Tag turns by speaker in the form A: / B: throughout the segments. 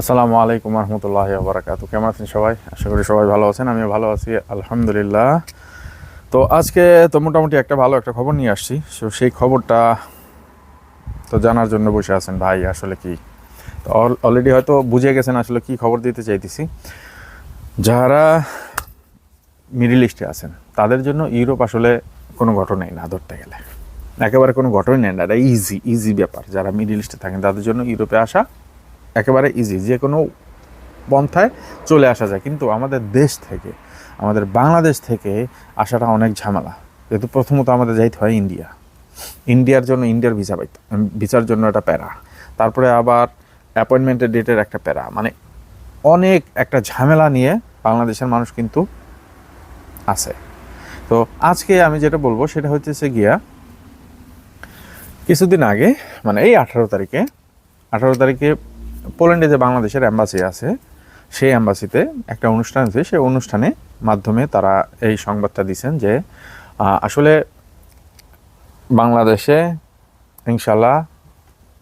A: আসসালামু আলাইকুম রহমতুল্লাহ বারাকাতু কেমন আছেন সবাই? আশা করি সবাই ভালো আছেন, আমিও ভালো আছি, আলহামদুলিল্লাহ। তো আজকে তো মোটামুটি একটা ভালো একটা খবর নিয়ে আসছি। তো সেই খবরটা তো জানার জন্য বসে আছেন ভাই, আসলে কি? তো অলরেডি হয়তো বুঝে গেছেন আসলে কি খবর দিতে চাইতেছি। যারা মিডিল ইস্টে আছেন, তাদের জন্য ইউরোপ আসলে কোনো ঘটনাই না, ধরতে গেলে। একেবারে কোনো ঘটনাই নেই না, এটা ইজি ইজি ব্যাপার। যারা মিডিল ইস্টে থাকেন, তাদের জন্য ইউরোপে আসা একেবারে ইজি যে কোনো পন্থায় চলে আসা যায়। কিন্তু আমাদের দেশ থেকে, আমাদের বাংলাদেশ থেকে আসাটা অনেক ঝামেলা। যেহেতু প্রথমত আমাদের যাইতে হয় ইন্ডিয়া। ইন্ডিয়ার জন্য ইন্ডিয়ার ভিসা পাইতে ভিসার জন্য একটা প্যারা। তারপরে আবার অ্যাপয়েন্টমেন্টের ডেটের একটা প্যারা। মানে অনেক একটা ঝামেলা নিয়ে বাংলাদেশের মানুষ কিন্তু আছে। তো আজকে আমি যেটা বলব সেটা হচ্ছে গিয়া, কিছুদিন আগে মানে এই আঠারো তারিখে আঠারো তারিখে পোল্যান্ডে যে বাংলাদেশের অ্যাম্বাসি আছে সেই অ্যাম্বাসিতে একটা অনুষ্ঠান আছে সেই অনুষ্ঠানে মাধ্যমে তারা এই সংবাদটা দিচ্ছেন যে আসলে বাংলাদেশে ইনশাল্লাহ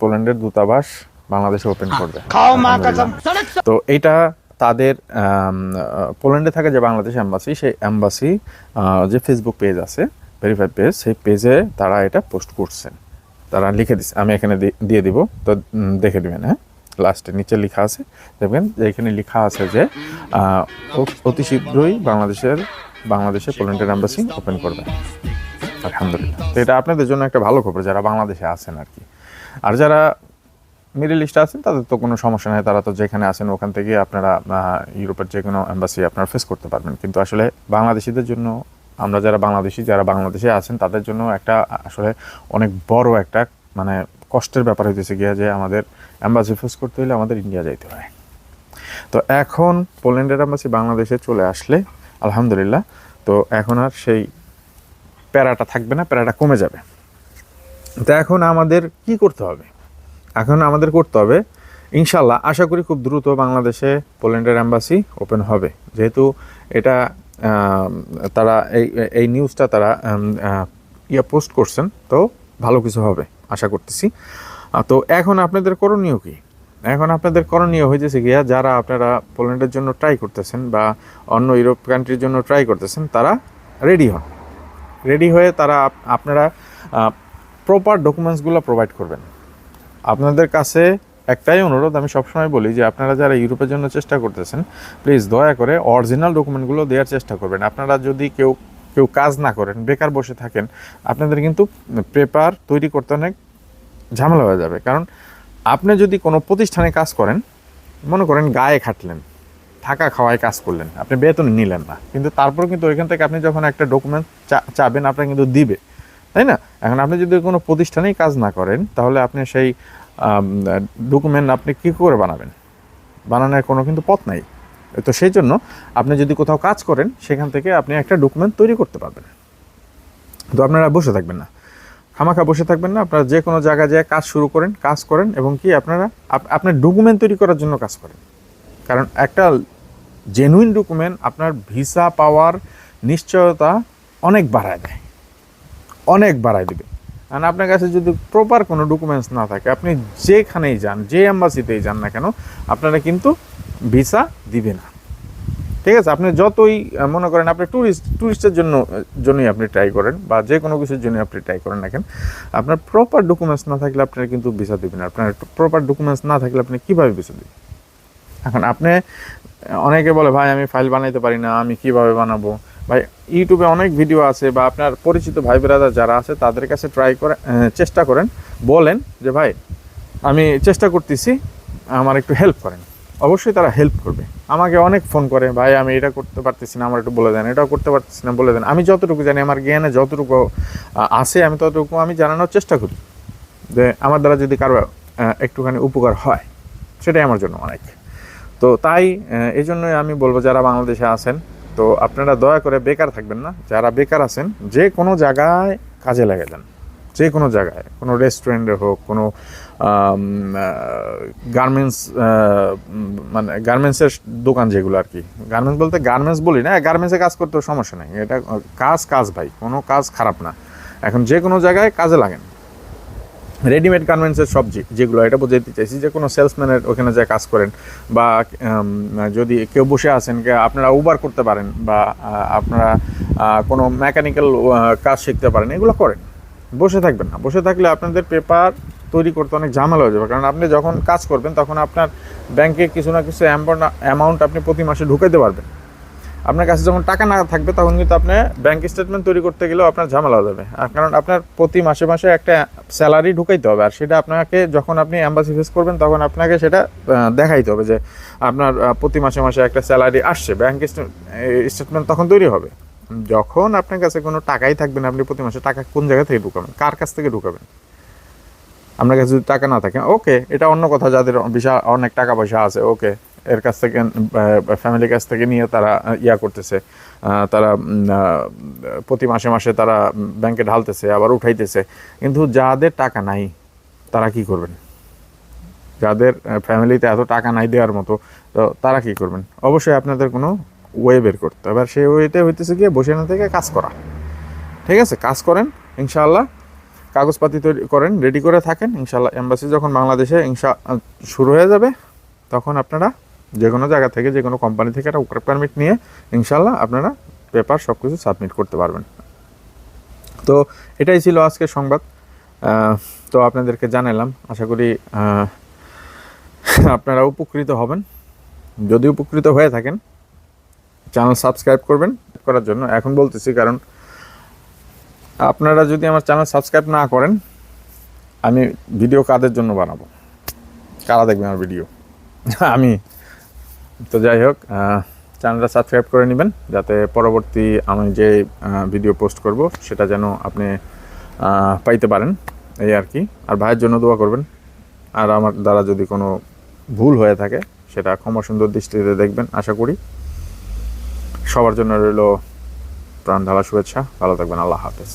A: পোল্যান্ডের দূতাবাস বাংলাদেশে ওপেন করবে।
B: মা কসম।
A: তো এটা তাদের পোল্যান্ডে থাকে যে বাংলাদেশ অ্যাম্বাসি সেই অ্যাম্বাসি যে ফেসবুক পেজ আছে ভেরিফাইড পেজ সেই পেজে তারা এটা পোস্ট করছেন। তারা লিখে দিচ্ছে আমি এখানে দিয়ে দিব তো দেখে দিবেন হ্যাঁ? লাস্টে নিচে লেখা আছে, দেখবেন এখানে লেখা আছে যে অতি শীঘ্রই বাংলাদেশের বাংলাদেশে পোল্যান্ডের অ্যাম্বাসি ওপেন করবে। আলহামদুলিল্লাহ। তো এটা আপনাদের জন্য একটা ভালো খবর, যারা বাংলাদেশে আছেন আর কি। আর যারা মিডিল ইস্টে আছেন, তাদের তো কোনো সমস্যা নেই, তারা তো যেখানে আছেন ওখান থেকে আপনারা ইউরোপের যে কোনো অ্যাম্বাসি আপনারা ফেস করতে পারবেন। কিন্তু আসলে বাংলাদেশিদের জন্য, আমরা যারা বাংলাদেশি, যারা বাংলাদেশে আছেন, তাদের জন্য একটা আসলে অনেক বড় একটা মানে কষ্টের ব্যাপার হইতেছে গিয়া যে আমাদের অ্যাম্বাসি ফেস করতে হলে আমাদের ইন্ডিয়া যাইতে হয়। তো এখন পোল্যান্ডের অ্যাম্বাসি বাংলাদেশে চলে আসলে, আলহামদুলিল্লাহ, তো এখন আর সেই প্যারাটা থাকবে না, প্যারাটা কমে যাবে। তো এখন আমাদের কি করতে হবে? এখন আমাদের করতে হবে ইনশাল্লাহ আশা করি খুব দ্রুত বাংলাদেশে পোল্যান্ডের অ্যাম্বাসি ওপেন হবে। যেহেতু এটা তারা এই এই নিউজটা তারা ইয়া পোস্ট করছেন, তো ভালো কিছু হবে, আশা করতেছি। তো এখন আপনাদের করণীয় কি? এখন আপনাদের করণীয় হয়েছে গিয়া, যারা আপনারা পোল্যান্ডের জন্য ট্রাই করতেছেন বা অন্য ইউরোপ কান্ট্রির জন্য ট্রাই করতেছেন, তারা রেডি হন। রেডি হয়ে তারা আপ- আপনারা প্রপার ডকুমেন্টসগুলো প্রোভাইড করবেন। আপনাদের কাছে একটাই অনুরোধ, আমি সবসময় বলি যে আপনারা যারা ইউরোপের জন্য চেষ্টা করতেছেন প্লিজ দয়া করে অরিজিনাল ডকুমেন্টগুলো দেওয়ার চেষ্টা করবেন। আপনারা যদি কেউ কেউ কাজ না করেন, বেকার বসে থাকেন, আপনাদের কিন্তু পেপার তৈরি করতে অনেক ঝামেলা হয়ে যাবে। কারণ আপনি যদি কোনো প্রতিষ্ঠানে কাজ করেন, মনে করেন গায়ে খাটলেন, থাকা খাওয়ায় কাজ করলেন, আপনি বেতন নিলেন না, কিন্তু তারপর কিন্তু ওইখান থেকে আপনি যখন একটা ডকুমেন্ট চাবেন আপনার কিন্তু দিবে, তাই না? এখন আপনি যদি কোনো প্রতিষ্ঠানেই কাজ না করেন, তাহলে আপনি সেই ডকুমেন্ট আপনি কী করে বানাবেন? বানানোর কোনো কিন্তু পথ নাই। তো সেই জন্য আপনি যদি কোথাও কাজ করেন, সেখান থেকে আপনি একটা ডকুমেন্ট তৈরি করতে পারবেন। তো আপনারা বসে থাকবেন না। খামাখা বসে থাকবেন না। আপনারা যে কোনো জায়গায় যেয়ে কাজ শুরু করেন, কাজ করেন এবং কি আপনারা আপ- আপনার ডকুমেন্ট তৈরি করার জন্য কাজ করেন। কারণ একটা জেনুইন ডকুমেন্ট আপনার ভিসা পাওয়ার নিশ্চয়তা অনেক বাড়ায় দেয়। অনেক বাড়ায় দেবে। কারণ আপনার কাছে যদি প্রপার কোনো ডকুমেন্টস না থাকে, আপনি যেখানেই যান, যে অ্যাম্বাসিতেই যান না কেন, আপনারা কিন্তু ভিসা দিবে না। ঠিক আছে? আপনি যতই মনে করেন আপনি ট্যুরিস্ট ট্যুরিস্টের জন্য, জন্যই আপনি ট্রাই করেন বা যে কোনো কিছুর জন্য আপনি ট্রাই করেন না কেন, আপনার প্রপার ডকুমেন্টস না থাকলে আপনার কিন্তু ভিসা দেবেন না। আপনার প্রপার ডকুমেন্টস না থাকলে আপনি কীভাবে ভিসা দেবেন? এখন আপনি অনেকে বলে, ভাই, আমি ফাইল বানাইতে পারি না, আমি কীভাবে বানাবো? ভাই ইউটিউবে অনেক ভিডিও আছে বা আপনার পরিচিত ভাই ব্রাদার যারা আছে, তাদের কাছে ট্রাই করে চেষ্টা করেন। বলেন যে, ভাই, আমি চেষ্টা করতেছি, আমার একটু হেল্প করেন। অবশ্যই তারা হেল্প করবে। আমাকে অনেক ফোন করে, ভাই, আমি এটা করতে পারতেছি না, আমার একটু বলে দেন, এটাও করতে পারতেছি না, বলে দেন। আমি যতটুকু জানি, আমার জ্ঞানে যতটুকু আছে, আমি ততটুকু আমি জানানোর চেষ্টা করি। যে আমার দ্বারা যদি কারও একটুখানি উপকার হয়, সেটাই আমার জন্য অনেক। তো তাই এই জন্যই আমি বলব, যারা বাংলাদেশে আছেন, তো আপনারা দয়া করে বেকার থাকবেন না। যারা বেকার আছেন, যে কোনো জায়গায় কাজে লাগে যান যে কোনো জায়গায়, কোনো রেস্টুরেন্টে হোক, কোনো গার্মেন্টস মানে গার্মেন্টসের দোকান যেগুলো আর কি। গার্মেন্টস বলতে গার্মেন্টস বলি না গার্মেন্টসে কাজ করতেও সমস্যা নেই। এটা কাজ কাজ ভাই, কোনো কাজ খারাপ না। এখন যে কোনো জায়গায় কাজে লাগেন। রেডিমেড গার্মেন্টসের সবজি যেগুলো, এটা বোঝাতে চাইছি যে, কোনো সেলসম্যানের ওখানে যে কাজ করেন বা যদি কেউ বসে আছেন আপনারা উবার করতে পারেন বা আপনারা কোনো মেকানিক্যাল কাজ শিখতে পারেন, এগুলো করেন। বসে থাকবেন না। বসে থাকলে আপনাদের পেপার তৈরি করতে অনেক ঝামেলা হয়ে যাবে। কারণ আপনি যখন কাজ করবেন, তখন আপনার ব্যাংকে কিছু না কিছু অ্যামাউন্ট আপনি প্রতি মাসে ঢুকাইতে পারবেন। আপনার কাছে যখন টাকা না থাকবে, তখন কিন্তু আপনি ব্যাংক স্টেটমেন্ট তৈরি করতে গেলেও আপনার ঝামেলা হয়ে যাবে। আর কারণ আপনার প্রতি মাসে মাসে একটা স্যালারি ঢুকাইতে হবে। আর সেটা আপনাকে যখন আপনি অ্যাম্বাসি ফেস করবেন, তখন আপনাকে সেটা দেখাইতে হবে যে আপনার প্রতি মাসে মাসে একটা স্যালারি আসছে। ব্যাংক স্টেটমেন্ট তখন তৈরি হবে। যখন আপনার কাছে কোনো টাকাই থাকবে না, আপনি প্রতি মাসে টাকা কোন জায়গা থেকে ঢুকাবেন? কার কাছ থেকে ঢুকাবেন? আপনার কাছে যদি টাকা না থাকে, ওকে, এটা অন্য কথা, যাদের বিশাল অনেক টাকা পয়সা আছে, ওকে, এর কাছ থেকে ফ্যামিলির কাছ থেকে নিয়ে তারা ইয়া করতেছে তারা প্রতি মাসে মাসে তারা ব্যাংকে ঢালতেছে, আবার উঠাইতেছে। কিন্তু যাদের টাকা নাই, তারা কি করবেন? যাদের ফ্যামিলিতে এত টাকা নাই দেওয়ার মতো, তো তারা কি করবেন? অবশ্যই আপনাদের কোনো ওয়ে বের করতে হবে। আর সেই ওয়েতে হইতেছে গিয়ে বসে না থেকে কাজ করা। ঠিক আছে? কাজ করেন, ইনশাআল্লাহ। কাগজপাতি তৈরি করেন রেডি করে থাকেন, ইনশাআল্লাহ। এম্বাসি যখন বাংলাদেশে ইনশা শুরু হয়ে যাবে, তখন আপনারা যে কোনো জায়গা থেকে যে কোনো কোম্পানি থেকে একটা ওয়ার্ক পারমিট নিয়ে ইনশাল্লাহ আপনারা পেপার সব কিছু সাবমিট করতে পারবেন। তো এটাই ছিল আজকের সংবাদ। তো আপনাদেরকে জানালাম। আশা করি আপনারা উপকৃত হবেন। যদি উপকৃত হয়ে থাকেন চ্যানেল সাবস্ক্রাইব করবেন করার জন্য। এখন বলতেছি কারণ আপনারা যদি আমার চ্যানেল সাবস্ক্রাইব না করেন, আমি ভিডিও কাদের জন্য বানাবো? কারা দেখবে আমার ভিডিও আমি। তো যাই হোক চ্যানেলটা সাবস্ক্রাইব করে নেবেন যাতে পরবর্তী আমি যে ভিডিও পোস্ট করব, সেটা যেন আপনি পাইতে পারেন। এই আর কি। আর ভাইয়ের জন্য দোয়া করবেন। আর আমার দ্বারা যদি কোনো ভুল হয়ে থাকে, সেটা ক্ষমা সুন্দর দৃষ্টিতে দেখবেন, আশা করি। সবার জন্য রইল প্রাণ ঢালা শুভেচ্ছা। ভালো থাকবেন আল্লাহ হাফেজ।